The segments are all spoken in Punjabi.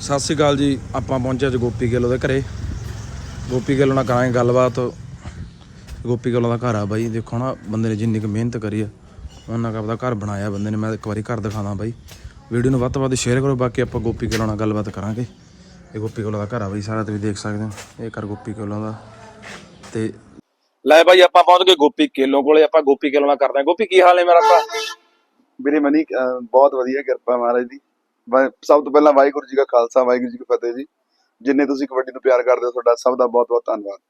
ਸਤਿ ਸ਼੍ਰੀ ਅਕਾਲ ਜੀ ਆਪਾਂ ਪਹੁੰਚੇ ਅੱਜ ਗੋਪੀ ਗਿੱਲ ਦੇ ਘਰੇ। ਗੋਪੀ ਗਿੱਲ ਨਾਲ ਕਰਾਂਗੇ ਗੱਲਬਾਤ। ਗੋਪੀ ਗਿੱਲ ਦਾ ਘਰ ਆ ਬਾਈ ਦੇਖੋ ਨਾ ਬੰਦੇ ਨੇ ਜਿੰਨੀ ਕੁ ਮਿਹਨਤ ਕਰੀ ਆ ਉਹਨਾਂ ਕਾ ਆਪਦਾ ਘਰ ਬਣਾਇਆ ਬੰਦੇ ਨੇ ਮੈਂ ਇੱਕ ਵਾਰੀ ਘਰ ਦਿਖਾਣਾ ਬਾਈ। ਵੀਡੀਓ ਨੂੰ ਵੱਧ ਤੋਂ ਵੱਧ ਸ਼ੇਅਰ ਕਰੋ ਬਾਕੀ ਆਪਾਂ ਗੋਪੀ ਗਿੱਲ ਨਾਲ ਗੱਲਬਾਤ ਕਰਾਂਗੇ। ਇਹ ਗੋਪੀ ਗਿੱਲ ਦਾ ਘਰ ਆ ਬਾਈ ਸਾਰਾ ਤੁਸੀਂ ਦੇਖ ਸਕਦੇ ਹੋ। ਇਹ ਘਰ ਗੋਪੀ ਗਿੱਲ ਦਾ। ਤੇ ਲੈ ਬਾਈ ਆਪਾਂ ਪਹੁੰਚ ਗਏ ਗੋਪੀ ਕੇਲੋਂ ਕੋਲੇ ਆਪਾਂ ਗੋਪੀ ਕੇਲੋਂ ਨਾਲ ਕਰਦੇ ਹਾਂ। ਗੋਪੀ ਕੀ ਹਾਲ ਹੈ ਮੇਰਾ ਭਰਾ? ਵੀਰੇ ਮਨੀ ਬਹੁਤ ਵਧੀਆ ਕਿਰਪਾ ਮਹਾਰਾਜ ਦੀ। ਸਭ ਤੋਂ ਪਹਿਲਾਂ ਵਾਹਿਗੁਰੂ ਜੀ ਕਾ ਖਾਲਸਾ ਵਾਹਿਗੁਰੂ ਜੀ ਕੀ ਫਤਿਹ ਜੀ। ਜਿੰਨੇ ਤੁਸੀਂ ਕਬੱਡੀ ਨੂੰ ਪਿਆਰ ਕਰਦੇ ਹੋ ਤੁਹਾਡਾ ਸਭ ਦਾ ਬਹੁਤ ਬਹੁਤ ਧੰਨਵਾਦ।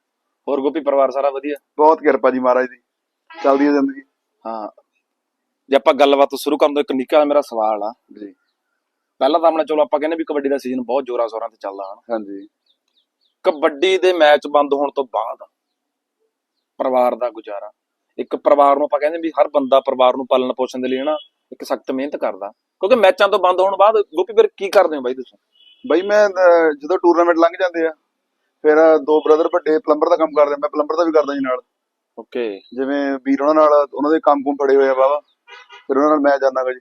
ਹੋਰ ਗੋਪੀ ਪਰਿਵਾਰ ਸਾਰਾ ਵਧੀਆ? ਬਹੁਤ ਕਿਰਪਾ ਜੀ ਮਹਾਰਾਜ ਦੀ। ਚੱਲਦੀ ਹੈ ਜ਼ਿੰਦਗੀ। ਹਾਂ। ਜੇ ਆਪਾਂ ਗੱਲਬਾਤ ਸ਼ੁਰੂ ਕਰਨ ਤੋਂ ਇੱਕ ਨਿੱਕਾ ਮੇਰਾ ਸਵਾਲ ਆ। ਜੀ। ਪਹਿਲਾਂ ਤਾਂ ਆਪਣੇ ਚਲੋ ਆਪਾਂ ਕਹਿੰਦੇ ਵੀ ਕਬੱਡੀ ਦਾ ਸੀਜ਼ਨ ਬਹੁਤ ਜ਼ੋਰਾਂ ਸ਼ੋਰਾਂ ਤੇ ਚੱਲਦਾ ਹਨ? ਹਾਂਜੀ। ਕਬੱਡੀ ਦੇ ਮੈਚ ਬੰਦ ਹੋਣ ਤੋਂ ਬਾਅਦ ਪਰਿਵਾਰ ਦਾ ਗੁਜ਼ਾਰਾ। ਇੱਕ ਪਰਿਵਾਰ ਨੂੰ ਆਪਾਂ ਕਹਿੰਦੇ ਵੀ ਹਰ ਬੰਦਾ ਪਰਿਵਾਰ ਨੂੰ ਪਾਲਣ ਪੋਸ਼ਣ ਦੇ ਲਈ ਨਾ ਇੱਕ ਸਖਤ ਮਿਹਨਤ ਕਰਦਾ। ਕਿਉਂਕਿ ਮੈਚਾਂ ਤੋਂ ਬੰਦ ਹੋਣ ਬਾਅਦ ਗੋਪੀ ਵੀਰ ਕੀ ਕਰਦੇ ਹੋ ਬਾਈ ਤੁਸੀਂ? ਬਈ ਮੈਂ ਅਹ, ਜਦੋਂ ਟੂਰਨਾਮੈਂਟ ਲੰਘ ਜਾਂਦੇ ਆ ਫਿਰ ਅਹ, ਦੋ ਬ੍ਰਦਰ ਵੱਡੇ ਪਲੰਬਰ ਦਾ ਕੰਮ ਕਰਦੇ ਆ, ਮੈਂ ਪਲੰਬਰ ਦਾ ਵੀ ਕਰਦਾ ਜੀ ਨਾਲ। ਓਕੇ ਜਿਵੇਂ ਵੀਰ ਉਹਨਾਂ ਨਾਲ ਉਹਨਾਂ ਦੇ ਕੰਮ ਕੁਮ ਫੜੇ ਹੋਏ ਆ ਬਾਬਾ ਫਿਰ ਉਹਨਾਂ ਨਾਲ ਮੈਂ ਜਾਣਾਗਾ ਜੀ।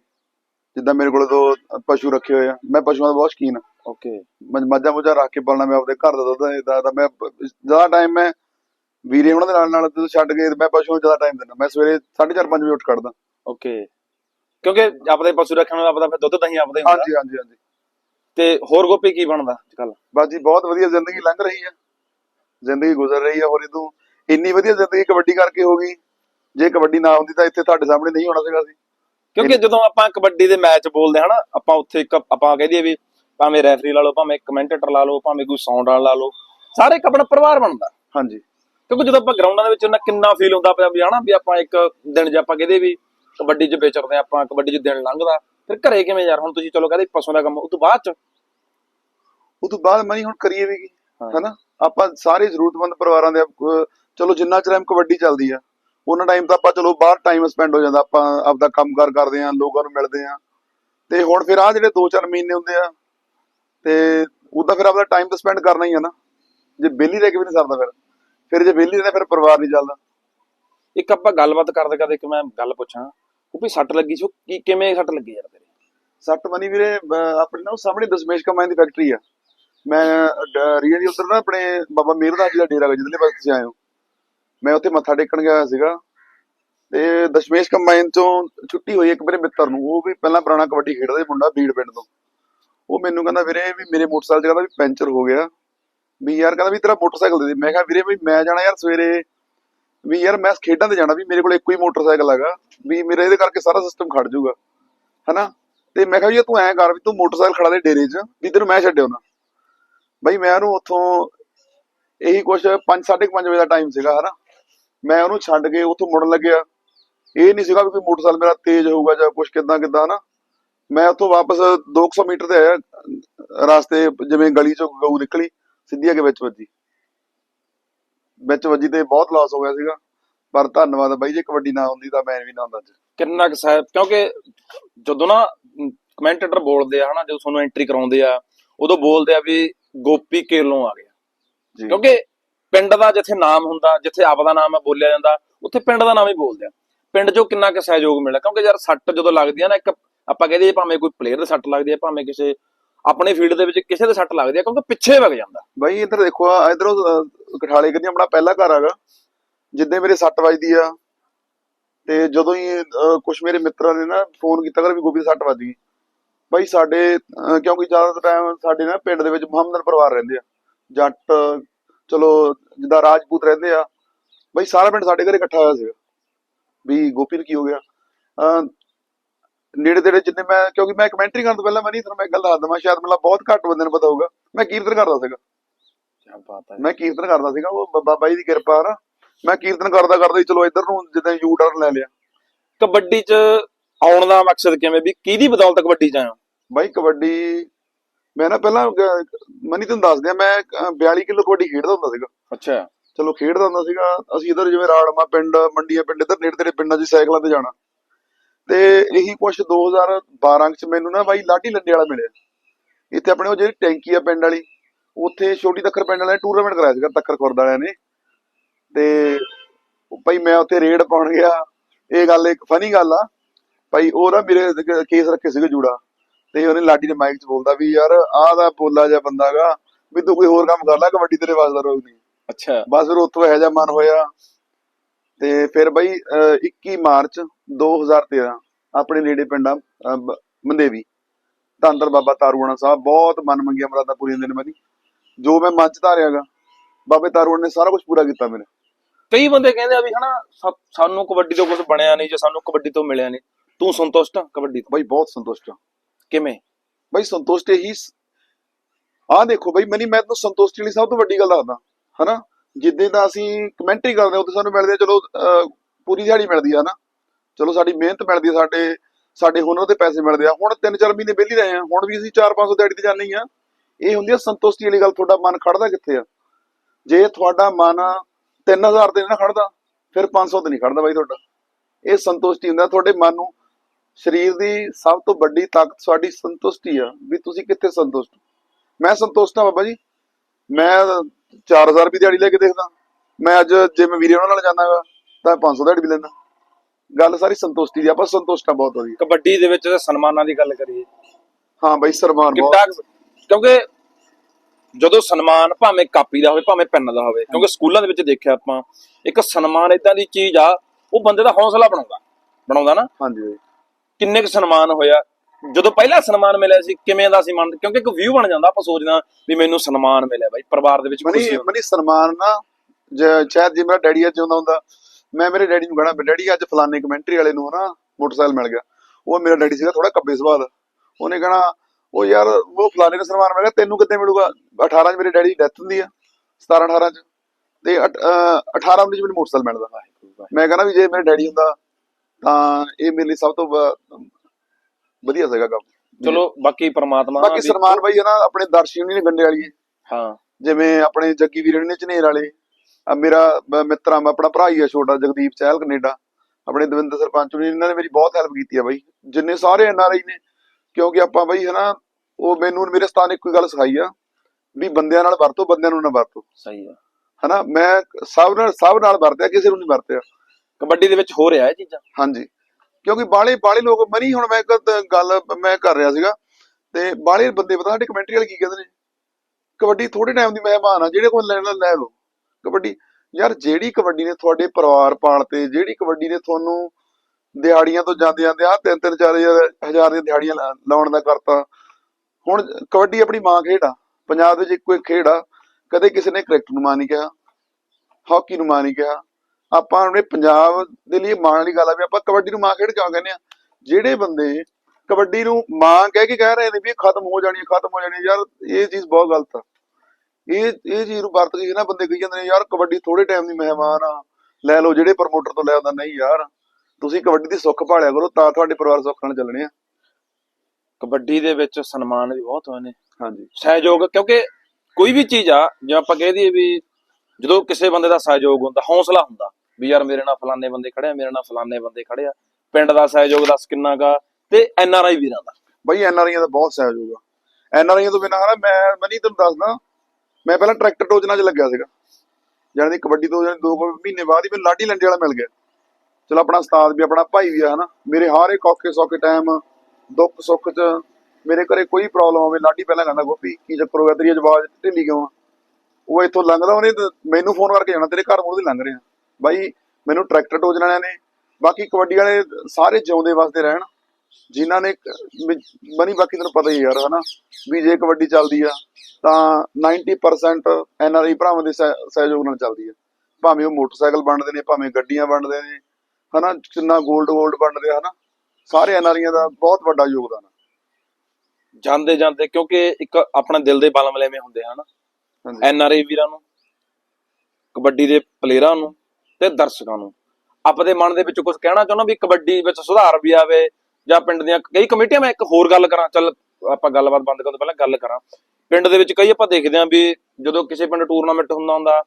ਜਿੱਦਾਂ ਮੇਰੇ ਕੋਲ ਦੋ ਪਸ਼ੂ ਰੱਖੇ ਹੋਏ ਆ ਮੈਂ ਪਸ਼ੂਆਂ ਦਾ ਬਹੁਤ ਸ਼ੌਕੀਨ ਆ। ਓਕੇ ਮੱਝ- ਮੱਝਾਂ ਰੱਖ ਕੇ ਪਾਲਣਾ ਮੈਂ ਆਪਦੇ ਘਰ ਦਾ ਦੁੱਧ ਇਦਾਂ ਦਾ ਮੈਂ ਜ਼ਿਆਦਾ ਟਾਈਮ ਮੈਂ ਵੀਰੇ ਉਹਨਾਂ ਦੇ ਨਾਲ ਨਾਲ ਜਦੋਂ ਛੱਡ ਕੇ ਮੈਂ ਪਸ਼ੂਆਂ ਨੂੰ ਜ਼ਿਆਦਾ ਟਾਈਮ ਦਿੰਦਾ। ਮੈਂ ਸਵੇਰੇ 4:30 5 ਵਜੇ ਉੱਠ ਖੜਦਾ। ਓਕੇ ਕਿਉਂਕਿ ਆਪਦੇ ਪਸ਼ੂ ਰੱਖਣ ਦਾ ਆਪਦਾ ਫਿਰ ਦੁੱਧ ਦਹੀਂ ਆਪਦਾ ਹੀ ਹੁੰਦਾ। ਹਾਂਜੀ ਹਾਂਜੀ ਹਾਂਜੀ। ਤੇ ਹੋਰ ਗੋਪੀ ਕੀ ਬਣਦਾ ਅੱਜਕੱਲ ਬਸ ਜੀ ਬਹੁਤ ਵਧੀਆ ਜ਼ਿੰਦਗੀ ਲੰਘ ਰਹੀ ਹੈ। ਜ਼ਿੰਦਗੀ ਗੁਜ਼ਰ ਰਹੀ ਹੈ ਹੋਰ ਇਦੋਂ ਇੰਨੀ ਵਧੀਆ ਜ਼ਿੰਦਗੀ ਕਬੱਡੀ ਕਰਕੇ ਹੋ ਗਈ। ਜੇ ਕਬੱਡੀ ਨਾ ਹੁੰਦੀ ਤਾਂ ਇੱਥੇ ਤੁਹਾਡੇ ਸਾਹਮਣੇ ਨਹੀਂ ਹੋਣਾ ਸੀਗਾ ਸੀ। ਕਿਉਂਕਿ ਜਦੋਂ ਆਪਾਂ ਕਬੱਡੀ ਦੇ ਮੈਚ ਬੋਲਦੇ ਹਨਾ ਆਪਾਂ ਉੱਥੇ ਇੱਕ ਆਪਾਂ ਕਹਿ ਦਈਏ ਵੀ ਭਾਵੇਂ ਰੈਫਰੀ ਲਾ ਲਓ ਭਾਵੇਂ ਕਮੈਂਟੇਟਰ ਲਾ ਲਓ ਭਾਵੇਂ ਕੋਈ ਸਾਊਂਡ ਵਾਲਾ ਲਾ ਲਓ ਸਾਰੇ ਇੱਕ ਆਪਣਾ ਪਰਿਵਾਰ ਬਣਦਾ। ਹਾਂਜੀ। ਕਿਉਂਕਿ ਜਦੋਂ ਆਪਾਂ ਗਰਾਊਂਡਾਂ ਦੇ ਵਿੱਚ ਉਹਨਾਂ ਕਿੰਨਾ ਫੀਲ ਹੁੰਦਾ ਪਿਆ ਵੀ ਹਨਾ ਵੀ ਆਪਾਂ ਇੱਕ ਦਿਨ ਜੇ ਆਪਾਂ ਕਹਦੇ ਵੀ ਕਬੱਡੀ 'ਚ ਵਿਚਰਦੇ ਆਪਾਂ ਕਬੱਡੀ 'ਚ ਦਿਨ ਲੰਘਦਾ। ਫਿਰ ਘਰੇ ਕਿਵੇਂ ਯਾਰ? ਹੁਣ ਤੁਸੀਂ ਚਲੋ ਕਹਿੰਦੇ ਪਸ਼ੂ ਦਾ ਕੰਮ ਉਹ ਤੋਂ ਬਾਅਦ 'ਚ? ਉਹ ਤੋਂ ਬਾਅਦ ਮਨੀ ਹੁਣ ਕਰੀਏ ਵੀ ਕੀ। ਹਨਾ? ਆਪਾਂ ਸਾਰੇ ਜ਼ਰੂਰਤਮੰਦ ਪਰਿਵਾਰਾਂ ਦੇ ਚਲੋ ਜਿੰਨਾ ਚਿਰ ਕਬੱਡੀ ਚੱਲਦੀ ਆ ਉਹਨਾਂ ਟਾਈਮ ਤਾਂ ਆਪਾਂ ਚਲੋ ਬਾਹਰ ਟਾਈਮ ਸਪੈਂਡ ਹੋ ਜਾਂਦਾ ਆਪਾਂ ਆਪਦਾ ਕੰਮਕਾਰ ਕਰਦੇ ਆ ਲੋਕਾਂ ਨੂੰ ਮਿਲਦੇ ਆ। ਤੇ ਹੁਣ ਫਿਰ ਆ ਜਿਹੜੇ 2-4 ਮਹੀਨੇ ਹੁੰਦੇ ਆ ਤੇ ਉਹਦਾ ਫਿਰ ਆਪਦਾ ਟਾਈਮ ਤਾਂ ਸਪੈਂਡ ਕਰਨਾ ਹੀ ਆ ਨਾ। ਜੇ ਵਿਹਲੀ ਰਹਿ ਕੇ ਵੀ ਨਹੀਂ ਸਰਦਾ ਫਿਰ। ਫਿਰ ਜੇ ਵਿਹਲੀ ਰਹਿਣਾ ਫਿਰ ਪਰਿਵਾਰ ਨਹੀਂ ਚੱਲਦਾ। ਇੱਕ ਆਪਾਂ ਗੱਲਬਾਤ ਕਰਦੇ ਕਰਦੇ ਇੱਕ ਮੈਂ ਗੱਲ ਪੁੱਛਾਂ। ਉਹ ਵੀ ਸੱਟ ਲੱਗੀ ਸੀ, ਉਹ ਕੀ, ਕਿਵੇਂ ਸੱਟ ਲੱਗੀ ਯਾਰ ਤੇਰੇ? ਸੱਟ ਮਨੀ ਵੀਰੇ ਆਪਣੇ ਨਾ ਉਹ ਸਾਹਮਣੇ ਦਸ਼ਮੇਸ਼ ਕਮਾਈ ਦੀ ਫੈਕਟਰੀ ਆ। ਮੈਂ ਰੀਅਲ ਉਧਰ ਨਾ ਆਪਣੇ ਬਾਬਾ ਮੇਰ ਜੀ ਦਾ ਡੇਰਾ ਗਾ ਜਿੱਦਲੇ ਪਾਸੇ ਤੁਸੀਂ ਮੈਂ ਉੱਥੇ ਮੱਥਾ ਟੇਕਣ ਗਿਆ ਸੀਗਾ। ਤੇ ਦਸ਼ਮੇਸ਼ ਕੰਬਾਈਨ ਚੋਂ ਛੁੱਟੀ ਹੋਈ ਇੱਕ ਮੇਰੇ ਮਿੱਤਰ ਨੂੰ, ਉਹ ਵੀ ਪਹਿਲਾਂ ਪੁਰਾਣਾ ਕਬੱਡੀ ਖੇਡਦਾ ਸੀ ਮੁੰਡਾ ਬੀੜ ਪਿੰਡ ਤੋਂ। ਉਹ ਮੈਨੂੰ ਕਹਿੰਦਾ, ਵੀਰੇ, ਵੀ ਮੇਰੇ ਮੋਟਰਸਾਈਕਲ 'ਚ ਕਹਿੰਦਾ ਵੀ ਪੈਂਚਰ ਹੋ ਗਿਆ। ਵੀ ਯਾਰ ਕਹਿੰਦਾ ਵੀ ਤੇਰਾ ਮੋਟਰਸਾਈਕਲ ਦੇ ਦੇ। ਮੈਂ ਕਿਹਾ, ਵੀਰੇ, ਵੀ ਮੈਂ ਜਾਣਾ ਯਾਰ ਸਵੇਰੇ ਵੀ ਯਾਰ ਮੈਂ ਖੇਡਾਂ ਤੇ ਜਾਣਾ ਵੀ ਮੇਰੇ ਕੋਲ ਇੱਕੋ ਹੀ ਮੋਟਰਸਾਈਕਲ ਹੈਗਾ, ਵੀ ਮੇਰਾ ਇਹਦੇ ਕਰਕੇ ਸਾਰਾ ਸਿਸਟਮ ਖੜ ਜਾਊਗਾ, ਹਨਾ? ਤੇ ਮੈਂ ਕਿਹਾ ਵੀ ਤੂੰ ਐਂ ਕਰ ਵੀ ਤੂੰ ਮੋਟਰਸਾਈਕਲ ਖੜਾ ਦੇ ਡੇਰੇ 'ਚ, ਵੀ ਤੈਨੂੰ ਮੈਂ ਛੱਡਿਓ ਨਾ। ਬਈ ਮੈਂ ਉਹਨੂੰ ਉੱਥੋਂ ਇਹੀ ਕੁਛ 5:30 ਵਜੇ ਦਾ ਟਾਈਮ ਸੀਗਾ, ਹਨਾ? ਮੈਂ ਉਹਨੂੰ ਛੱਡ ਕੇ ਉੱਥੋਂ ਮੁੜਨ ਲੱਗਿਆ। ਇਹ ਨਹੀਂ ਸੀਗਾ ਵੀ ਕੋਈ ਮੋਟਰਸਾਈਕਲ ਮੇਰਾ ਤੇਜ਼ ਹੋਊਗਾ ਜਾਂ ਕੁਛ ਕਿਦਾਂ ਕਿਦਾਂ, ਹਨਾ? ਮੈਂ ਉੱਥੋਂ ਵਾਪਸ 200 ਮੀਟਰ ਤੇ ਆਇਆ ਰਾਸਤੇ ਜਿਵੇਂ ਗਲੀ ਚੋਂ ਗਊ ਨਿਕਲੀ, ਸਿੱਧੀ ਆ ਵਿੱਚ ਵੱਜੀ। ਵਿੱਚ ਵੱਜੀ ਤੇ ਬਹੁਤ ਲਾਸ ਹੋ ਗਿਆ ਸੀਗਾ। ਪਰ ਧੰਨਵਾਦ ਬਾਈ ਜੇ ਕਬੱਡੀ ਨਾ ਹੁੰਦੀ ਤਾਂ ਮੈਂ ਵੀ ਨਾ ਹੁੰਦਾ ਅੱਜ। ਕਿੰਨਾ ਕੁ ਸਾਹਿਬ ਕਿਉਂਕਿ ਜਦੋਂ ਨਾ ਕਮੈਂਟੇਟਰ ਬੋਲਦੇ ਆ ਹਨਾ ਜਦੋਂ ਤੁਹਾਨੂੰ ਐਂਟਰੀ ਕਰਾਉਂਦੇ ਆ ਉਦੋਂ ਬੋਲਦੇ ਆ ਵੀ ਗੋਪੀ ਕੇਲੋਂ ਆ ਗਿਆ। ਜੀ। ਕਿਉਂਕਿ ਪਿੰਡ ਦਾ ਜਿੱਥੇ ਨਾਮ ਹੁੰਦਾ ਜਿੱਥੇ ਆਪ ਦਾ ਨਾਮ ਬੋਲਿਆ ਜਾਂਦਾ ਉੱਥੇ ਪਿੰਡ ਦਾ ਨਾਮ ਹੀ ਬੋਲਦੇ ਆ। ਪਿੰਡ 'ਚੋਂ ਕਿੰਨਾ ਕੁ ਸਹਿਯੋਗ ਮਿਲਿਆ? ਕਿਉਂਕਿ ਯਾਰ ਸੱਟ ਜਦੋਂ ਲੱਗਦੀ ਆ ਨਾ ਇੱਕ ਆਪਾਂ ਕਹਦੇ ਭਾਵੇਂ ਕੋਈ ਪਲੇਅਰ ਦੇ ਸੱਟ ਲੱਗਦੀ ਆ ਭਾਵੇਂ ਕਿਸੇ ਆਪਣੇ ਫੀਲਡ ਦੇ ਵਿੱਚ ਕਿਸੇ ਦੇ ਸੱਟ ਲੱਗਦੀ ਆ, ਕਿਉਂਕਿ ਪਿੱਛੇ ਵਗ ਜਾਂਦਾ। ਬਾਈ, ਇੱਧਰ ਦੇਖੋ, ਆ ਇਧਰੋਂ ਕਠਾਲੇ ਕੰਨੀ ਆਪਣਾ ਪਹਿਲਾ ਘਰ ਹੈਗਾ, ਜਿੱਦੇ ਮੇਰੇ ਸੱਟ ਵੱਜਦੀ ਆ। ਤੇ ਜਦੋਂ ਹੀ ਕੁਝ ਮੇਰੇ ਮਿੱਤਰਾਂ ਨੇ ਨਾ ਫੋਨ ਕੀਤਾ ਕਰ ਵੀ ਗੋਪੀ ਸੱਟ ਵੱਜ ਗਈ। ਬਾਈ, ਸਾਡੇ ਕਿਉਂਕਿ ਜ਼ਿਆਦਾ ਟਾਈਮ ਸਾਡੇ ਨਾ ਪਿੰਡ ਦੇ ਵਿੱਚ ਮੁਹੰਮਦਨ ਪਰਿਵਾਰ ਰਹਿੰਦੇ ਆ। ਜੱਟ, ਚਲੋ, ਜਿੱਦਾਂ ਰਾਜਪੂਤ ਰਹਿੰਦੇ ਆ। ਬਾਈ, ਸਾਰਾ ਪਿੰਡ ਸਾਡੇ ਘਰੇ ਇਕੱਠਾ ਹੋਇਆ ਸੀਗਾ। ਵੀ ਗੋਪੀ ਨੂੰ ਕੀ ਹੋ ਗਿਆ? ਨੇੜੇ ਤੇੜੇ ਜਿੰਨੇ ਮੈਂ ਕਿਉਂਕਿ ਮੈਂ ਕਮੈਂਟਰੀ ਕਰਨ ਤੋਂ ਪਹਿਲਾਂ ਮੈਂ ਨਹੀਂ ਤੁਹਾਨੂੰ ਮੈਂ ਇੱਕ ਗੱਲ ਦੱਸ ਦਵਾਂ ਸ਼ਾਇਦ ਮੈਨੂੰ ਬਹੁਤ ਘੱਟ ਬੰਦੇ ਨੂੰ ਪਤਾ ਹੋਊਗਾ। ਮੈਂ ਕੀਰਤਨ ਕਰਦਾ ਸੀਗਾ। ਕੀ ਬਾਤ ਹੈ ਮੈਂ ਕੀਰਤਨ ਕਰਦਾ ਸੀਗਾ ਉਹ ਬਾਬਾ ਜੀ ਦੀ ਕਿਰਪਾ ਨਾ ਮੈਂ ਕੀਰਤਨ ਕਰਦਾ ਕਰਦਾ ਹੀ ਚਲੋ ਇੱਧਰ ਨੂੰ ਜਿੱਦਾਂ ਯੂ ਟਰਨ ਲੈ ਲਿਆ। ਕਬੱਡੀ 'ਚ ਆਉਣ ਦਾ ਮਕਸਦ ਕਿਵੇਂ ਵੀ ਕਿਹਦੀ ਬਦੌਲਤ ਕਬੱਡੀ 'ਚ ਆਇਆ ਬਾਈ ਕਬੱਡੀ ਮੈਂ ਨਾ ਪਹਿਲਾਂ ਮਨੀ ਤੁਹਾਨੂੰ ਦੱਸ ਦਿਆਂ ਮੈਂ ਅਹ, 42 ਕਿਲੋ ਕਬੱਡੀ ਖੇਡਦਾ ਹੁੰਦਾ ਸੀਗਾ। ਅੱਛਾ। ਚਲੋ ਖੇਡਦਾ ਹੁੰਦਾ ਸੀਗਾ ਅਸੀਂ ਇਧਰ ਜਿਵੇਂ ਰਾੜਮਾ ਪਿੰਡ ਮੰਡੀਆਂ ਪਿੰਡ ਇਧਰ ਨੇੜੇ ਤੇੜੇ ਪਿੰਡਾਂ 'ਚ ਸਾਈਕਲਾਂ ਤੇ ਜਾਣਾ। ਤੇ ਇਹੀ ਕੁਛ 2012 ਚ ਮੈਨੂੰ ਨਾ ਬਾਈ ਲਾਡੀ ਲੰਡੇ ਵਾਲਾ ਮਿਲਿਆ। ਇੱਥੇ ਆਪਣੇ ਉਹ ਜਿਹੜੀ ਟੈਂਕੀ ਆ ਪਿੰਡ ਵਾਲੀ ਉੱਥੇ ਛੋਟੀ ਤੱਕਰ ਪਿੰਡ ਵਾਲਿਆਂ ਨੇ ਟੂਰਨਾਮੈਂਟ ਕਰਾਇਆ ਸੀਗਾ ਤੱਕਰ ਖੁਰਦ ਵਾਲਿਆਂ ਨੇ। ਤੇ ਭਾਈ ਮੈਂ ਉੱਥੇ ਰੇਡ ਪਾਉਣ ਗਿਆ। ਇਹ ਗੱਲ ਇੱਕ ਫਨੀ ਗੱਲ ਆ। ਭਾਈ ਉਹ ਨਾ ਮੇਰੇ ਕੇਸ ਰੱਖੇ ਸੀਗੇ ਜੂੜਾ। ਤੇ ਉਹਨੇ ਲਾਡੀ ਨੇ ਮਾਈਕ 'ਚ ਬੋਲਦਾ ਵੀ ਯਾਰ ਆਹ ਦਾ ਪੋਲਾ ਜਿਹਾ ਬੰਦਾਗਾ ਵੀ ਤੂੰ ਕੋਈ ਹੋਰ ਕੰਮ ਕਰ ਲੈ ਕਬੱਡੀ ਤੇਰੇ ਵਾਸਤੇ ਰੋਕ ਨਹੀਂ ਅੱਛਾ। ਬਸ ਫਿਰ ਉੱਥੋਂ ਇਹੋ ਜਿਹਾ ਮਨ ਹੋਇਆ। ਤੇ ਫਿਰ ਬਈ ਅਹ 21 ਮਾਰਚ 2013 ਆਪਣੇ ਨੇੜੇ ਪਿੰਡਾਂ ਬ- ਮੰਦੇਵੀ ਧੰਦਰ ਬਾਬਾ ਤਾਰੂਆਣਾ ਸਾਹਿਬ ਬਹੁਤ ਮਨ ਮੰਗੀਆਂ ਮਰਾਦਾ ਪੂਰੀਆਂ ਦਿਨ ਮੇਰੀ ਜੋ ਮੈਂ ਮਨ ਚ ਧਾਰਿਆਗਾ ਬਾਬੇ ਤਾਰੂਆਣਾ ਨੇ ਸਾਰਾ ਕੁਝ ਪੂਰਾ ਕੀਤਾ ਮੇਰੇ। ਕਈ ਬੰਦੇ ਕਹਿੰਦੇ ਆ ਵੀ ਹਨਾ ਸਾਨੂੰ ਕਬੱਡੀ ਤੋਂ ਕੁਝ ਬਣਿਆ ਨਹੀਂ ਜਾਂ ਸਾਨੂੰ ਕਬੱਡੀ ਤੋਂ ਮਿਲਿਆ ਨਹੀਂ। ਤੂੰ ਸੰਤੁਸ਼ਟ ਆ ਕਬੱਡੀ ਤੋਂ? ਬਈ ਬਹੁਤ ਸੰਤੁਸ਼ਟ ਹਾਂ ਕਿਵੇਂ? ਬਈ ਸੰਤੁਸ਼ਟ ਇਹੀ ਆਹ ਦੇਖੋ ਬਈ ਮਨੀ ਮੈਂ ਤੁਹਾਨੂੰ ਸੰਤੁਸ਼ਟੀ ਲਈ ਸਭ ਤੋਂ ਵੱਡੀ ਗੱਲ ਦੱਸਦਾ ਹਨਾ? ਜਿੱਦਾਂ ਦਾ ਅਸੀਂ ਕਮੈਂਟਰੀ ਕਰਦੇ ਹਾਂ, ਉੱਥੇ ਸਾਨੂੰ ਮਿਲਦੇ ਚਲੋ ਪੂਰੀ ਦਿਹਾੜੀ ਮਿਲਦੀ ਆ ਨਾ। ਚਲੋ, ਸਾਡੀ ਮਿਹਨਤ ਮਿਲਦੀ ਆ, ਸਾਡੇ ਸਾਡੇ ਹੁਨਰ ਦੇ ਪੈਸੇ ਮਿਲਦੇ ਆ। ਹੁਣ 3-4 ਮਹੀਨੇ ਵਿਹਲੀ ਰਹੇ ਆ, ਹੁਣ ਵੀ ਅਸੀਂ 4-500 ਦਿਹਾੜੀ ਤੇ ਜਾਂਦੇ ਆ। ਇਹ ਹੁੰਦੀ ਆ, ਸੰਤੁਸ਼ਟੀ ਵਾਲੀ ਗੱਲ, ਤੁਹਾਡਾ ਮਨ ਖੜਦਾ ਕਿੱਥੇ ਆ? ਜੇ ਤੁਹਾਡਾ ਮਨ 3000 ਤੇ ਨਾ ਖੜਦਾ, ਫਿਰ 500 ਤੇ ਨਹੀਂ ਖੜਦਾ ਬਾਈ ਤੁਹਾਡਾ। ਇਹ ਸੰਤੁਸ਼ਟੀ ਹੁੰਦਾ, ਤੁਹਾਡੇ ਮਨ ਨੂੰ ਸਰੀਰ ਦੀ ਸਭ ਤੋਂ ਵੱਡੀ ਤਾਕਤ, ਸਾਡੀ ਸੰਤੁਸ਼ਟੀ ਆ, ਵੀ ਤੁਸੀਂ ਕਿੱਥੇ ਸੰਤੁਸ਼ਟ ਮੈਂ ਸੰਤੁਸ਼ਟ ਹਾਂ ਬਾਬਾ ਜੀ। ਮੈਂ 4000 ਰੁਪਏ ਦਿਹਾੜੀ ਲੈ ਕੇ ਦੇਖਦਾ। ਮੈਂ ਅੱਜ ਜੇ ਮੈਂ ਵੀਰੇ ਉਹਨਾਂ ਨਾਲ ਜਾਂਦਾਗਾ ਤਾਂ 500 ਦਿਹਾੜੀ ਵੀ ਲੈਂਦਾ। ਗੱਲ ਸਾਰੀ ਸੰਤੁਸ਼ਟੀ ਦੀ ਆਪਾਂ ਸੰਤੁਸ਼ਟ ਬਹੁਤ ਵਧੀਆ। ਕਬੱਡੀ ਦੇ ਵਿੱਚ ਤਾਂ ਸਨਮਾਨਾਂ ਦੀ ਗੱਲ ਕਰੀਏ। ਹਾਂ ਬਾਈ ਸਰਮਾਨ ਬਹੁਤ। ਕਿਉਂਕਿ ਜਦੋਂ ਸਨਮਾਨ ਭਾਵੇਂ ਕਾਪੀ ਦਾ ਹੋਵੇ ਭਾਵੇਂ ਪੈਨ ਦਾ ਹੋਵੇ ਕਿਉਂਕਿ ਸਕੂਲਾਂ ਦੇ ਵਿੱਚ ਦੇਖਿਆ ਆਪਾਂ ਇੱਕ ਸਨਮਾਨ ਇਦਾਂ ਦੀ ਚੀਜ਼ ਆ ਉਹ ਬੰਦੇ ਦਾ ਹੌਸਲਾ ਬਣਾਉਂਦਾ। ਬਣਾਉਂਦਾ ਨਾ। ਹਾਂਜੀ ਬਾਈ। ਕਿੰਨੇ ਕੁ ਸਨਮਾਨ ਹੋਇਆ ਜਦੋਂ ਪਹਿਲਾ ਸਨਮਾਨ ਮਿਲਿਆ ਸੀ ਕਿਵੇਂ ਦਾ ਸੀ ਮਨ? ਕਿਉਂਕਿ ਇੱਕ ਵਿਊ ਬਣ ਜਾਂਦਾ ਆਪਾਂ ਸੋਚਦੇ ਵੀ ਮੈਨੂੰ ਸਨਮਾਨ ਮਿਲਿਆ ਬਾਈ ਪਰਿਵਾਰ ਦੇ ਵਿੱਚ ਮਨੀ ਖੁਸ਼ੀ ਹੁੰਦੀ। ਮਨੀ ਸਨਮਾਨ ਨਾ ਸ਼ਾਇਦ ਜੇ ਮੇਰਾ ਡੈਡੀ ਅੱਜ ਹੁੰਦਾ ਹੁੰਦਾ ਮੈਂ ਮੇਰੇ ਡੈਡੀ ਨੂੰ ਕਹਣਾ ਡੈਡੀ ਅੱਜ ਫਲਾਣੇ ਕਮੈਂਟਰੀ ਵਾਲੇ ਨੂੰ ਨਾ ਮੋਟਰਸਾਈਕਲ ਮਿਲ ਗਿਆ। ਉਹ ਮੇਰਾ ਡੈਡੀ ਸੀਗਾ ਥੋੜਾ ਕੱਬੇ ਸੁਭਾਅ ਦਾ। ਉਹਨੇ ਕਹਣਾ ਉਹ ਯਾਰ ਉਹ ਫਲਾਣੇ ਨੂੰ ਸਨਮਾਨ ਮਿਲ ਗਿਆ ਤੈਨੂੰ ਕਿੱਥੇ ਮਿਲੂਗਾ? 18 ਚ ਮੇਰੇ ਡੈਡੀ ਦੀ ਡੈਥ ਹੁੰਦੀ ਆ 17 18 ਚ। ਤੇ ਅਠ- ਅਹ 18 19 ਚ ਮੈਨੂੰ ਮੋਟਰਸਾਈਕਲ ਮਿਲਦਾ। ਮੈਂ ਕਹਿੰਦਾ ਵੀ ਜੇ ਮੇਰੇ ਡੈਡੀ ਹੁੰਦਾ ਤਾਂ ਇਹ ਮੇਰੇ ਲਈ ਸਭ ਤੋਂ ਵਧੀਆ ਸੀਗਾ ਕੰਮ। ਚਲੋ ਬਾਕੀ ਪ੍ਰਮਾਤਮਾ ਬਾਕੀ ਸਨਮਾਨ ਬਾਈ ਹੈ ਨਾ ਆਪਣੇ ਦਰਸ਼ਨੀ ਨੇ ਗੰਡੇ ਵਾਲੀ ਹਾਂ। ਜਿਵੇਂ ਆਪਣੇ ਜੱਗੀ ਵੀਰ ਨੇ ਝਨੇਰ ਵਾਲੇ। ਆ ਮੇਰਾ ਮਿੱਤਰ ਆ ਆਪਣਾ ਭਰਾ ਹੀ ਆ ਛੋਟਾ ਜਗਦੀਪ ਚਹਿਲ ਕੈਨੇਡਾ। ਆਪਣੇ ਦਵਿੰਦਰ ਸਰਪੰਚ ਨੇ ਇਹਨਾਂ ਨੇ ਮੇਰੀ ਬਹੁਤ ਹੈਲਪ ਕੀਤੀ ਆ ਬਾਈ। ਜਿੰਨੇ ਸਾਰੇ ਐਨਆਰਆਈ ਨੇ ਕਿਉਂਕਿ ਆਪਾਂ ਬਾਈ ਹਨਾ ਉਹ ਮੈਨੂੰ ਮੇਰੇ ਸਥਾਨ ਇੱਕੋ ਗੱਲ ਸਿਖਾਈ ਆ ਵੀ ਬੰਦਿਆਂ ਨਾਲ ਵਰਤੋ ਬੰਦਿਆਂ ਨੂੰ ਨਾ ਵਰਤੋ। ਸਹੀ ਆ। ਹਨਾ ਮੈਂ ਸਭ ਨਾਲ ਸਭ ਨਾਲ ਵਰਤਿਆ ਕਿਸੇ ਨੂੰ ਨਹੀਂ ਵਰਤਿਆ। ਕਬੱਡੀ ਦੇ ਵਿੱਚ ਹੋ ਰਿਹਾ ਇਹ ਚੀਜ਼ਾਂ? ਹਾਂਜੀ। ਕਿਉਂਕਿ ਬਾਲੇ ਬਾਲੇ ਲੋਕ ਮਨੀ ਹੁਣ ਮੈਂ ਗੱਲ ਮੈਂ ਕਰ ਰਿਹਾ ਸੀਗਾ, ਤੇ ਬਾਲੇ ਬੰਦੇ ਪਤਾ ਸਾਡੇ ਕਮੈਂਟਰੀ ਵਾਲੇ ਕੀ ਕਹਿੰਦੇ ਨੇ? ਕਬੱਡੀ ਥੋੜੇ ਟਾਈਮ ਦੀ ਮਹਿਮਾਨ ਆ, ਜਿਹੜੇ ਕੋਲ ਲੈਣਾ ਲੈ ਲਓ। ਕਬੱਡੀ, ਯਾਰ ਜਿਹੜੀ ਕਬੱਡੀ ਨੇ ਤੁਹਾਡੇ ਪਰਿਵਾਰ ਪਾਲਤੇ ਜਿਹੜੀ ਕਬੱਡੀ ਨੇ ਤੁਹਾਨੂੰ ਦਿਹਾੜੀਆਂ ਤੋਂ ਜਾਂਦੇ ਜਾਂਦੇ ਆ ਤਿੰਨ ਤਿੰਨ, ਚਾਰ ਹਜ਼ਾਰ ਹਜ਼ਾਰ ਦੀਆਂ ਦਿਹਾੜੀਆਂ ਲਾਉਣ ਦਾ ਕਰਤਾ। ਹੁਣ ਕਬੱਡੀ ਆਪਣੀ ਮਾਂ ਖੇਡ ਆ, ਪੰਜਾਬ ਦੇ ਵਿੱਚ ਇੱਕੋ ਇੱਕ ਖੇਡ ਆ, ਕਦੇ ਕਿਸੇ ਨੇ ਕ੍ਰਿਕਟ ਨੂੰ ਮਾਂ ਨਹੀਂ ਕਿਹਾ, ਹਾਕੀ ਨੂੰ ਮਾਂ ਨਹੀਂ ਕਿਹਾ ਆਪਾਂ ਆਪਣੇ ਪੰਜਾਬ ਦੇ ਲਈ ਮਾਣ ਵਾਲੀ ਗੱਲ ਆ ਵੀ ਆਪਾਂ ਕਬੱਡੀ ਨੂੰ ਮਾਂ ਖੇਡ ਕਿਉਂ ਕਹਿੰਦੇ ਆ? ਜਿਹੜੇ ਬੰਦੇ ਕਬੱਡੀ ਨੂੰ ਮਾਂ ਕਹਿ ਕੇ ਕਹਿ ਰਹੇ ਨੇ ਵੀ ਇਹ ਖਤਮ ਹੋ ਜਾਣੀ ਹੈ ਖਤਮ ਹੋ ਜਾਣੀ ਯਾਰ ਇਹ ਚੀਜ਼ ਬਹੁਤ ਗਲਤ ਆ। ਇਹ ਇਹ ਚੀਜ਼ ਨੂੰ ਵਰਤ ਕੇ ਨਾ ਬੰਦੇ ਕਹੀ ਜਾਂਦੇ ਨੇ ਯਾਰ ਕਬੱਡੀ ਥੋੜੇ ਟਾਈਮ ਦੀ ਮਹਿਮਾਨ ਆ ਲੈ ਲਓ ਜਿਹੜੇ ਪ੍ਰਮੋਟਰ ਤੋਂ ਲੈ ਆਉਂਦਾ ਨਹੀਂ ਯਾਰ ਤੁਸੀਂ ਕਬੱਡੀ ਦੀ ਸੁੱਖ ਭਾਲਿਆ ਕਰੋ ਤਾਂ ਤੁਹਾਡੇ ਪਰਿਵਾਰ ਸੁੱਖ ਨਾਲ ਚੱਲਣੇ ਆ। ਕਬੱਡੀ ਦੇ ਵਿੱਚ ਸਨਮਾਨ ਵੀ ਬਹੁਤ ਹੋਏ ਨੇ। ਹਾਂਜੀ। ਸਹਿਯੋਗ ਕਿਉਂਕਿ ਕੋਈ ਵੀ ਚੀਜ਼ ਆ ਜਿਵੇਂ ਆਪਾਂ ਕਹਿ ਦਈਏ ਵੀ ਜਦੋਂ ਕਿਸੇ ਬੰਦੇ ਦਾ ਸਹਿਯੋਗ ਹੁੰਦਾ ਹੌਸਲਾ ਹੁੰਦਾ ਵੀ ਯਾਰ ਮੇਰੇ ਨਾਲ ਫਲਾਣੇ ਬੰਦੇ ਖੜੇ ਆ, ਮੇਰੇ ਨਾਲ ਫਲਾਣੇ ਬੰਦੇ ਖੜੇ ਆ। ਪਿੰਡ ਦਾ ਸਹਿਯੋਗ ਦੱਸ ਕਿੰਨਾ ਗਾ ਤੇ ਐਨ ਆਰ ਆਈ ਵੀਰਾਂ ਦਾ। ਬਈ ਐਨਆਰਆਈਆਂ ਦਾ ਬਹੁਤ ਸਹਿਯੋਗ ਆ। ਐਨਆਰਆਈਆਂ ਤੋਂ ਬਿਨਾਂ ਹਨਾ ਮੈਂ ਮੈਂ ਨਹੀਂ ਤੁਹਾਨੂੰ ਦੱਸਦਾ। ਮੈਂ ਪਹਿਲਾਂ ਟਰੈਕਟਰ ਟੋਚਣਾ 'ਚ ਲੱਗਿਆ ਸੀਗਾ। ਜਾਣੀ ਕਬੱਡੀ ਤੋਂ ਜਾਣੀ ਦੋ ਮਹੀਨੇ ਬਾਅਦ ਹੀ ਮੈਨੂੰ ਲਾਡੀ ਲੰਡੇ ਵਾਲਾ ਮਿਲ ਗਿਆ। ਚਲੋ, ਆਪਣਾ ਉਸਤਾਦ ਵੀ, ਆਪਣਾ ਭਾਈ ਵੀ ਆ, ਹਨਾ। ਮੇਰੇ ਹਰ ਇੱਕ ਔਖੇ ਸੌਖੇ ਟਾਈਮ ਦੁੱਖ ਸੁੱਖ 'ਚ ਮੇਰੇ ਘਰੇ ਕੋਈ ਪ੍ਰੋਬਲਮ ਹੋਵੇ, ਲਾਡੀ ਪਹਿਲਾਂ ਕਹਿੰਦਾ, ਗੋਪੀ, ਕੀ ਚੱਕਰ ਹੋ ਗਿਆ? ਤੇਰੀ ਆਵਾਜ਼ ਢਿੱਲੀ ਕਿਉਂ ਆ? ਉਹ ਇੱਥੋਂ ਲੰਘਦਾ, ਉਹਨੇ ਮੈਨੂੰ ਫੋਨ ਕਰਕੇ ਜਾਣਾ, ਤੇਰੇ ਘਰ ਮੂਹਰੇ ਦੀ ਲੰਘ ਰਿਹਾ। ਬਾਈ ਮੈਨੂੰ ਟਰੈਕਟਰ ਟੋਚਣ ਵਾਲਿਆਂ ਨੇ ਬਾਕੀ ਕਬੱਡੀ ਵਾਲੇ ਸਾਰੇ ਜਿਉਂਦੇ ਵਸਦੇ ਰਹਿਣ ਜਿਨ੍ਹਾਂ ਨੇ ਬਣੀ ਬਾਕੀ ਤੈਨੂੰ ਪਤਾ ਹੀ ਯਾਰ ਹਨਾ? ਵੀ ਜੇ ਕਬੱਡੀ ਚੱਲਦੀ ਆ ਤਾਂ 90% ਐਨਆਰਆਈ ਭਰਾਵਾਂ ਦੇ ਸਹਿ- ਸਹਿਯੋਗ ਨਾਲ ਚੱਲਦੀ ਆ। ਭਾਵੇਂ ਉਹ ਮੋਟਰਸਾਈਕਲ ਵੰਡਦੇ ਨੇ ਭਾਵੇਂ ਗੱਡੀਆਂ ਵੰਡਦੇ ਨੇ ਹਨਾ? ਕਿੰਨਾ 골ਡ 골ਡ ਵੰਡਦੇ ਆ ਹਨਾ? ਸਾਰੇ ਐਨਆਰਆਈਆਂ ਦਾ ਬਹੁਤ ਵੱਡਾ ਯੋਗਦਾਨ ਆ। ਜਾਂਦੇ ਜਾਂਦੇ ਕਿਉਂਕਿ ਇੱਕ ਆਪਣਾ ਦਿਲ ਦੇ ਬਲਮਲੇਵੇਂ ਹੁੰਦੇ ਹਨ? ਹਾਂਜੀ। ਐਨ ਆਰ ਆਈ ਵੀਰਾਂ ਨੂੰ ਕਬੱਡੀ ਦੇ ਪਲੇਅਰਾਂ ਨੂੰ ਤੇ ਦਰਸ਼ਕਾਂ ਨੂੰ। ਆਪਦੇ ਮਨ ਦੇ ਵਿੱਚ ਕੁਝ ਕਹਿਣਾ ਚਾਹੁੰਦਾ ਵੀ ਕਬੱਡੀ ਵਿੱਚ ਸੁਧਾਰ ਵੀ ਆਵੇ ਜਾਂ ਪਿੰਡ ਦੀਆਂ ਕਈ ਕਮੇਟੀਆਂ, ਮੈਂ ਇੱਕ ਹੋਰ ਗੱਲ ਕਰਾਂ, ਚੱਲ ਆਪਾਂ ਗੱਲਬਾਤ ਬੰਦ ਕਰਨ ਤੋਂ ਪਹਿਲਾਂ ਗੱਲ ਕਰਾਂ। ਪਿੰਡ ਦੇ ਵਿੱਚ ਕਈ ਆਪਾਂ ਦੇਖਦੇ ਆਂ ਵੀ ਜਦੋਂ ਕਿਸੇ ਪਿੰਡ ਟੂਰਨਾਮੈਂਟ ਹੁੰਦਾ ਹੁੰਦਾ,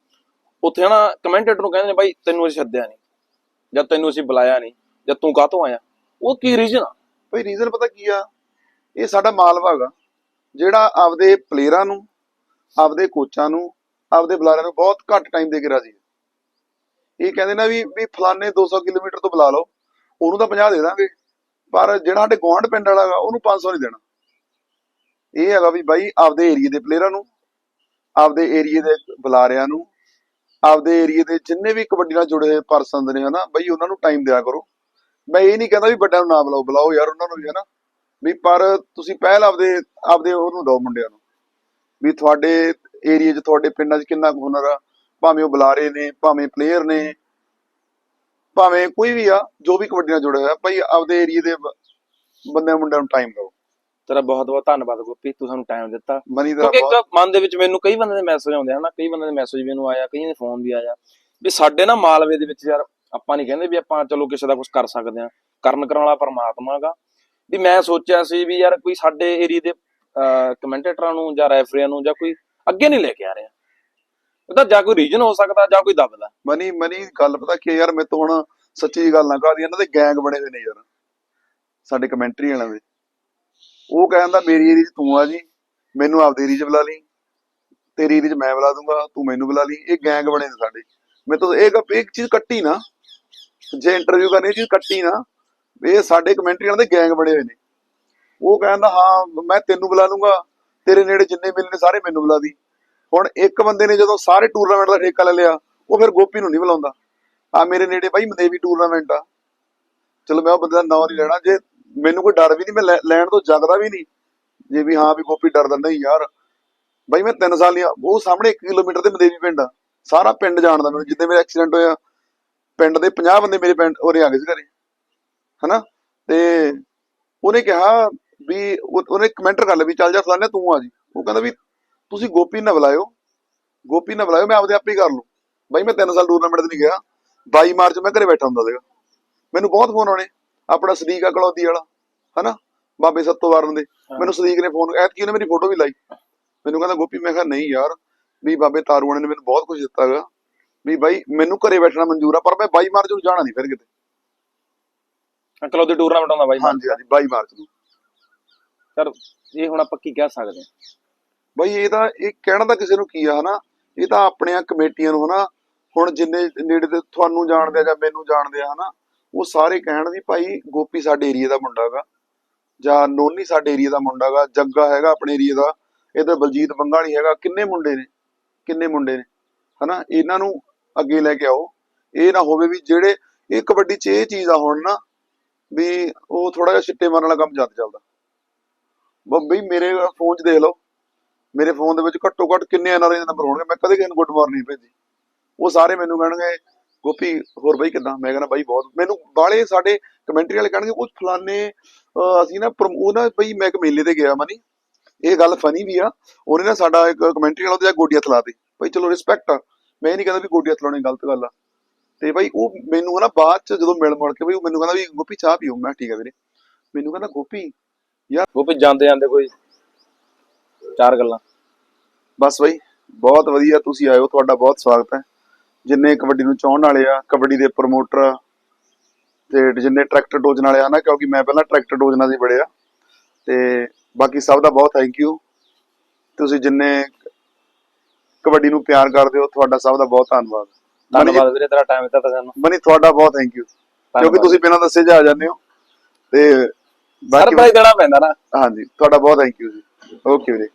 ਉੱਥੇ ਹਨਾ ਕਮੈਂਟੇਟਰ ਨੂੰ ਕਹਿੰਦੇ ਨੇ, ਬਾਈ, ਤੈਨੂੰ ਅਸੀਂ ਸੱਦਿਆ ਨਹੀਂ ਜਾਂ ਤੈਨੂੰ ਅਸੀਂ ਬੁਲਾਇਆ ਨਹੀਂ ਜਾਂ ਤੂੰ ਕਾਹਤੋਂ ਆਇਆ? ਉਹ ਕੀ ਰੀਜ਼ਨ ਆ? ਭਈ ਰੀਜ਼ਨ ਪਤਾ ਕੀ ਆ? ਇਹ ਸਾਡਾ ਮਾਲਵਾ ਹੈਗਾ ਜਿਹੜਾ ਆਪਦੇ ਪਲੇਅਰਾਂ ਨੂੰ, ਆਪਦੇ ਕੋਚਾਂ ਨੂੰ, ਆਪਦੇ ਬੁਲਾਰਿਆਂ ਨੂੰ ਬਹੁਤ ਘੱਟ ਟਾਈਮ ਦੇ ਕੇ ਰਾਜੀ ਇਹ ਕਹਿੰਦੇ ਨਾ ਵੀ ਵੀ ਫਲਾਣੇ 200 ਕਿਲੋਮੀਟਰ ਤੋਂ ਬੁਲਾ ਲਓ, ਉਹਨੂੰ ਤਾਂ 50 ਦੇ ਦਾਂਗੇ। ਪਰ ਜਿਹੜਾ ਸਾਡੇ ਗੁਆਂਢ ਪਿੰਡ ਵਾਲਾ ਹੈਗਾ, ਉਹਨੂੰ 500 ਨਹੀਂ ਦੇਣਾ। ਇਹ ਹੈਗਾ ਵੀ ਬਾਈ, ਆਪਦੇ ਏਰੀਏ ਦੇ ਪਲੇਅਰਾਂ ਨੂੰ, ਆਪਦੇ ਏਰੀਏ ਦੇ ਬੁਲਾਰਿਆਂ ਨੂੰ, ਆਪਦੇ ਏਰੀਏ ਦੇ ਜਿੰਨੇ ਵੀ ਕਬੱਡੀ ਨਾਲ ਜੁੜੇ ਹੋਏ ਪਰਸਨ ਨੇ, ਹਨਾ, ਬਈ, ਉਹਨਾਂ ਨੂੰ ਟਾਈਮ ਦਿਆ ਕਰੋ। ਮੈਂ ਇਹ ਨਹੀਂ ਕਹਿੰਦਾ ਵੀ ਵੱਡਿਆਂ ਨੂੰ ਨਾ ਬੁਲਾਓ ਬੁਲਾਓ ਯਾਰ, ਉਹਨਾਂ ਨੂੰ ਵੀ, ਹਨਾ। ਵੀ ਪਰ ਤੁਸੀਂ ਪਹਿਲ ਆਪਦੇ ਆਪਦੇ ਉਹਨੂੰ ਦਿਓ ਮੁੰਡਿਆਂ ਨੂੰ। ਵੀ ਤੁਹਾਡੇ ਏਰੀਏ 'ਚ, ਤੁਹਾਡੇ ਪਿੰਡਾਂ 'ਚ ਕਿੰਨਾ ਕੁ ਹੁਨਰ ਆ ਭਾਵੇਂ ਉਹ ਬੁਲਾਰੇ ਨੇ ਭਾਵੇਂ ਪਲੇਅਰ ਨੇ ਭਾਵੇਂ ਕੋਈ ਵੀ ਆ ਜੋ ਵੀ ਕਬੱਡੀ ਨਾਲ ਜੁੜਿਆ ਹੋਇਆ ਭਾਈ ਆਪਦੇ ਏਰੀਏ ਦੇ ਬ- ਬੰਦਿਆਂ ਮੁੰਡਿਆਂ ਨੂੰ ਟਾਈਮ ਦਿਓ। ਤੇਰਾ ਬਹੁਤ ਬਹੁਤ ਧੰਨਵਾਦ ਗੋਪੀ ਤੂੰ ਸਾਨੂੰ ਟਾਈਮ ਦਿੱਤਾ। ਮਨੀ ਦਾ ਇੱਕ ਮਨ ਦੇ ਵਿੱਚ ਮੈਨੂੰ ਕਈ ਬੰਦੇ ਦੇ ਮੈਸੇਜ ਆਉਂਦੇ ਹਨ ਕਈ ਬੰਦੇ ਦੇ ਮੈਸੇਜ ਮੈਨੂੰ ਆਇਆ ਕਈਆਂ ਦੇ ਫੋਨ ਵੀ ਆਇਆ। ਵੀ ਸਾਡੇ ਨਾ ਮਾਲਵੇ ਦੇ ਵਿੱਚ ਯਾਰ ਆਪਾਂ ਨਹੀਂ ਕਹਿੰਦੇ ਵੀ ਆਪਾਂ ਚਲੋ ਕਿਸੇ ਦਾ ਕੁਝ ਕਰ ਸਕਦੇ ਆ। ਕਰਨ ਕਰਾਉਣ ਵਾਲਾ ਪਰਮਾਤਮਾ ਗਾ ਵੀ ਮੈਂ ਸੋਚਿਆ ਸੀ ਵੀ ਯਾਰ ਕੋਈ ਸਾਡੇ ਏਰੀਆ ਦੇ ਕਮੈਂਟੇਟਰਾਂ ਨੂੰ ਜਾਂ ਰੈਫਰੀਆਂ ਨੂੰ ਜਾਂ ਕੋਈ ਅੱਗੇ ਨਹੀਂ ਲੈ ਕੇ ਆ ਰਿਹਾ ਜਾਂ ਕੋਈ ਰੀਜਨ ਹੋ ਸਕਦਾ, ਜਾਂ ਕੋਈ ਦਬਦਾ ਮਨੀ ਮਨੀ, ਗੱਲ ਪਤਾ ਕੀ ਆ ਯਾਰ ਮੈਂ ਤਾਂ ਹੁਣ ਸੱਚੀ ਗੱਲ ਨਾ ਕਹਦੀ ਇਹਨਾਂ ਦੇ ਗੈਂਗ ਬਣੇ ਹੋਏ ਨੇ ਯਾਰ, ਸਾਡੇ ਕਮੈਂਟਰੀ ਵਾਲਿਆਂ ਦੇ। ਉਹ ਕਹਿੰਦਾ ਮੇਰੀ ਏਰੀਆ 'ਚ ਤੂੰ ਆ ਜੀ, ਮੈਨੂੰ ਆਪਦੀ ਏਰੀਆ 'ਚ ਬੁਲਾ ਲਈ, ਤੇਰੀ ਏਰੀਆ 'ਚ ਮੈਂ ਬੁਲਾ ਦੂੰਗਾ, ਤੂੰ ਮੈਨੂੰ ਬੁਲਾ ਲਈ, ਇਹ ਗੈਂਗ ਬਣੇ ਨੇ ਸਾਡੇ। ਮੈਂ ਤਾਂ ਇਹ ਗ- ਇਹ ਚੀਜ਼ ਕੱਟੀ ਨਾ, ਜੇ ਇੰਟਰਵਿਊ ਕਰਨੀ ਇਹ ਚੀਜ਼ ਕੱਟੀ ਨਾ, ਇਹ ਸਾਡੇ ਕਮੈਂਟਰੀ ਵਾਲਿਆਂ ਦੇ ਗੈਂਗ ਬਣੇ ਹੋਏ ਨੇ। ਉਹ ਕਹਿੰਦਾ ਹਾਂ, ਮੈਂ ਤੈਨੂੰ ਬੁਲਾ ਲੂੰਗਾ ਤੇਰੇ ਨੇੜੇ ਜਿੰਨੇ ਮਿਲਨੇ ਸਾਰੇ ਮੈਨੂੰ ਬੁਲਾ ਦੀ। ਹੁਣ ਇੱਕ ਬੰਦੇ ਨੇ ਜਦੋਂ ਸਾਰੇ ਟੂਰਨਾਮੈਂਟ ਦਾ ਠੇਕਾ ਲੈ ਲਿਆ, ਉਹ ਫਿਰ ਗੋਪੀ ਨੂੰ ਨਹੀਂ ਬੁਲਾਉਂਦਾ। ਆ ਮੇਰੇ ਨੇੜੇ ਬਾਈ ਮਦੇਵੀ ਟੂਰਨਾਮੈਂਟ ਆ। ਚਲੋ ਮੈਂ ਉਹ ਬੰਦੇ ਦਾ ਨਾਂ ਨਹੀਂ ਲੈਣਾ, ਜੇ ਮੈਨੂੰ ਕੋਈ ਡਰ ਵੀ ਨਹੀਂ, ਮੈਂ ਲੈਣ ਤੋਂ ਜਗਦਾ ਵੀ ਨਹੀਂ। ਜੇ ਵੀ ਹਾਂ ਵੀ ਗੋਪੀ ਡਰਦਾ ਨਹੀਂ ਯਾਰ। ਬਾਈ ਮੈਂ 3 ਸਾਲ ਉਹ ਸਾਹਮਣੇ 1 ਕਿਲੋਮੀਟਰ ਤੇ ਮਦੇਵੀ ਪਿੰਡ ਆ। ਸਾਰਾ ਪਿੰਡ ਜਾਣਦਾ ਮੈਨੂੰ, ਜਿੱਦੇ ਮੇਰਾ ਐਕਸੀਡੈਂਟ ਹੋਇਆ। ਪਿੰਡ ਦੇ 50 ਬੰਦੇ ਮੇਰੇ ਪਿੰਡ, ਉਰੇ ਆ ਗਏ ਸੀ ਘਰੇ। ਹਨਾ? ਤੇ ਉਹਨੇ ਕਿਹਾ ਵੀ, ਉਹ- ਉਹਨੇ ਕਮੈਂਟਰ ਕਰ ਲਿਆ ਵੀ, ਚੱਲ ਜਾ ਫਲਾਣੇ ਤੂੰ ਆ ਜੀ। ਉਹ ਕਹਿੰਦਾ ਵੀ ਤੁਸੀਂ ਗੋਪੀ ਨਾ ਬੁਲਾਇਓ। ਗੋਪੀ ਨਾ ਬੁਲਾਇਓ ਮੈਂ ਆਪਦੇ ਆਪ ਹੀ ਕਰ ਲੂ। ਬਾਈ ਮੈਂ 3 ਸਾਲ ਟੂਰਨਾਮੈਂਟ ਤੇ ਨਹੀਂ ਗਿਆ। 22 ਮਾਰਚ ਮੈਂ ਘਰੇ ਬੈਠਾ ਹੁੰਦਾ ਸੀਗਾ। ਮੈਨੂੰ ਬਹੁਤ ਫੋਨ ਆਉਣੇ। ਆਪਣਾ ਸਦੀਕ ਆ ਕਲੌਦੀ ਵਾਲਾ। ਹਨਾ? ਬਾਬੇ ਸੱਤੋ ਵਾਰਨ ਦੇ ਮੈਨੂੰ ਸਦੀਕ ਨੇ ਫੋਨ ਐਤਕੀ ਉਹਨੇ ਮੇਰੀ ਫੋਟੋ ਵੀ ਲਾਈ। ਮੈਨੂੰ ਕਹਿੰਦਾ ਗੋਪੀ ਮੈਂ ਕਿਹਾ ਨਹੀਂ ਯਾਰ ਵੀ ਬਾਬੇ ਤਾਰੂਆਣੇ ਨੇ ਮੈਨੂੰ ਬਹੁਤ ਕੁਝ ਦਿੱਤਾ ਹੈਗਾ। ਵੀ ਬਾਈ ਮੈਨੂੰ ਘਰੇ ਬੈਠਣਾ ਮਨਜ਼ੂਰ ਆ ਪਰ ਮੈਂ 22 ਮਾਰਚ ਨੂੰ ਜਾਣਾ ਨਹੀਂ ਫਿਰ ਕਿਤੇ। ਅੰਕਲ ਉਹਦੇ ਟੂਰਨਾਮੈਂਟ ਆਉਂਦਾ ਬਾਈ ਹਾਂਜੀ ਹਾਂਜੀ 22 ਮਾਰਚ ਨੂੰ। ਸਰ ਇਹ ਹੁਣ ਆਪਾਂ ਕੀ ਕਹਿ ਸਕਦੇ ਹਾਂ? ਬਈ ਇਹ ਤਾਂ, ਇਹ ਕਹਿਣਾ ਤਾਂ ਕਿਸੇ ਨੂੰ ਕੀ ਆ, ਹਨਾ? ਇਹ ਤਾਂ ਆਪਣੀਆਂ ਕਮੇਟੀਆਂ ਨੂੰ, ਹਨਾ? ਹੁਣ ਜਿੰਨੇ ਨੇੜੇ ਤੇ ਤੁਹਾਨੂੰ ਜਾਣਦੇ ਆ ਜਾਂ ਮੈਨੂੰ ਜਾਣਦੇ ਆ, ਹਨਾ? ਉਹ ਸਾਰੇ ਕਹਿਣ ਦੀ ਭਾਈ ਗੋਪੀ ਸਾਡੇ ਏਰੀਆ ਦਾ ਮੁੰਡਾ ਹੈਗਾ। ਜਾਂ ਨੋਨੀ ਸਾਡੇ ਏਰੀਆ ਦਾ ਮੁੰਡਾ ਹੈਗਾ, ਜੱਗਾ ਹੈਗਾ ਆਪਣੇ ਏਰੀਆ ਦਾ। ਇਧਰ ਬਲਜੀਤ ਬੰਗਾਲੀ ਹੈਗਾ। ਕਿੰਨੇ ਮੁੰਡੇ ਨੇ? ਕਿੰਨੇ ਮੁੰਡੇ ਨੇ? ਹਨਾ? ਇਹਨਾਂ ਨੂੰ ਅੱਗੇ ਲੈ ਕੇ ਆਓ। ਇਹ ਨਾ ਹੋਵੇ ਵੀ ਜਿਹੜੇ, ਇਹ ਕਬੱਡੀ 'ਚ ਇਹ ਚੀਜ਼ ਆ ਹੁਣ ਨਾ, ਵੀ ਉਹ ਥੋੜਾ ਜਿਹਾ ਛਿੱਟੇ ਮਾਰਨ ਵਾਲਾ ਕੰਮ ਜਦ ਚੱਲਦਾ। ਬਈ ਮੇਰੇ ਫੋਨ 'ਚ ਦੇਖ ਲਓ। ਮੇਰੇ ਫੋਨ ਦੇ ਵਿੱਚ ਘੱਟੋ ਘੱਟ ਕਿੰਨੇ ਐਨਆਰਆਈ ਦੇ ਨੰਬਰ ਹੋਣਗੇ? ਮੈਂ ਕਦੇ ਕਿਸੇ ਨੂੰ ਗੁੱਡ ਮਾਰਨਿੰਗ ਭੇਜੀ। ਉਹ ਸਾਰੇ ਮੈਨੂੰ ਕਹਿਣਗੇ, ਗੋਪੀ, ਹੋਰ ਬਈ ਕਿਦਾਂ? ਮੈਂ ਕਹਿੰਦਾ, ਬਾਈ ਬਹੁਤ ਮੈਨੂੰ ਬਾਲੇ ਸਾਡੇ ਕਮੈਂਟਰੀ ਵਾਲੇ ਕਹਿਣਗੇ ਉਹ ਫਲਾਨੇ ਅਸੀਂ ਨਾ ਪ੍ਰਮ- ਨਾ ਬਈ ਮੈਂ ਇੱਕ ਮੇਲੇ ਤੇ ਗਿਆ ਮਨੀ। ਇਹ ਗੱਲ ਫਨੀ ਵੀ ਆ। ਉਹਨੇ ਨਾ ਸਾਡਾ ਇੱਕ ਕਮੈਂਟਰੀ ਵਾਲਾ ਉਹਦੇ ਗੋਡੀਆਂ ਥਲਾਤੀ ਬਈ ਚਲੋ ਰਿਸਪੈਕਟ ਆ। ਮੈਂ ਨਹੀਂ ਕਹਿੰਦਾ ਵੀ ਗੋਡੀਆਂ ਥਲਾਉਣੀ ਗਲਤ ਗੱਲ ਆ। ਤੇ ਬਈ ਉਹ ਮੈਨੂੰ ਨਾ ਬਾਅਦ ਚ ਜਦੋਂ ਮਿਲ ਮੁੜ ਕੇ ਬਈ ਉਹ ਮੈਨੂੰ ਕਹਿੰਦਾ ਵੀ ਗੋਪੀ ਚਾਹ ਪੀਓ। ਮੈਂ ਠੀਕ ਆ ਵੀਰੇ। ਮੈਨੂੰ ਕਹਿੰਦਾ, ਗੋਪੀ ਗੋਪੀ ਜਾਂਦੇ ਜਾਂਦੇ ਕੋਈ ਚਾਰ ਗੱਲਾਂ। ਬਸ ਬਈ ਬਹੁਤ ਵਧੀਆ ਤੁਸੀਂ ਆਇਓ ਤੁਹਾਡਾ ਬਹੁਤ ਸਵਾਗਤ ਹੈ। ਜਿੰਨੇ ਕਬੱਡੀ ਨੂੰ ਚਾਹਣ ਵਾਲੇ ਆ ਕਬੱਡੀ ਦੇ ਪ੍ਰਮੋਟਰ ਤੇ ਜਿੰਨੇ ਟਰੈਕਟਰ ਡੋਜਨ ਵਾਲੇ ਆ ਨਾ ਕਿਉਂਕਿ ਮੈਂ ਪਹਿਲਾਂ ਟਰੈਕਟਰ ਡੋਜਨਾਂ ਦੀ ਬੜਿਆ। ਤੇ ਬਾਕੀ ਸਭ ਦਾ ਬਹੁਤ ਥੈਂਕ ਯੂ ਤੁਸੀਂ ਜਿੰਨੇ ਕਬੱਡੀ ਨੂੰ ਪਿਆਰ ਕਰਦੇ ਹੋ ਤੁਹਾਡਾ ਸਭ ਦਾ ਬਹੁਤ ਧੰਨਵਾਦ। ਧੰਨਵਾਦ ਵੀਰੇ ਤੇਰਾ ਟਾਈਮ ਦਿੱਤਾ ਸਾਨੂੰ। ਮਨੀ ਤੁਹਾਡਾ ਬਹੁਤ ਥੈਂਕ ਯੂ ਕਿਉਂਕਿ। ਤੁਸੀਂ ਬਿਨਾਂ ਦੱਸੇ ਜਾ ਜਾਂਦੇ ਹੋ। ਤੇ ਬਾਕੀ ਸਰਪ੍ਰਾਈਜ਼ ਦੇਣਾ ਪੈਂਦਾ ਨਾ। ਹਾਂਜੀ ਤੁਹਾਡਾ ਬਹੁਤ ਥੈਂਕ ਯੂ ਜੀ। ਓਕੇ ਵੀਰੇ।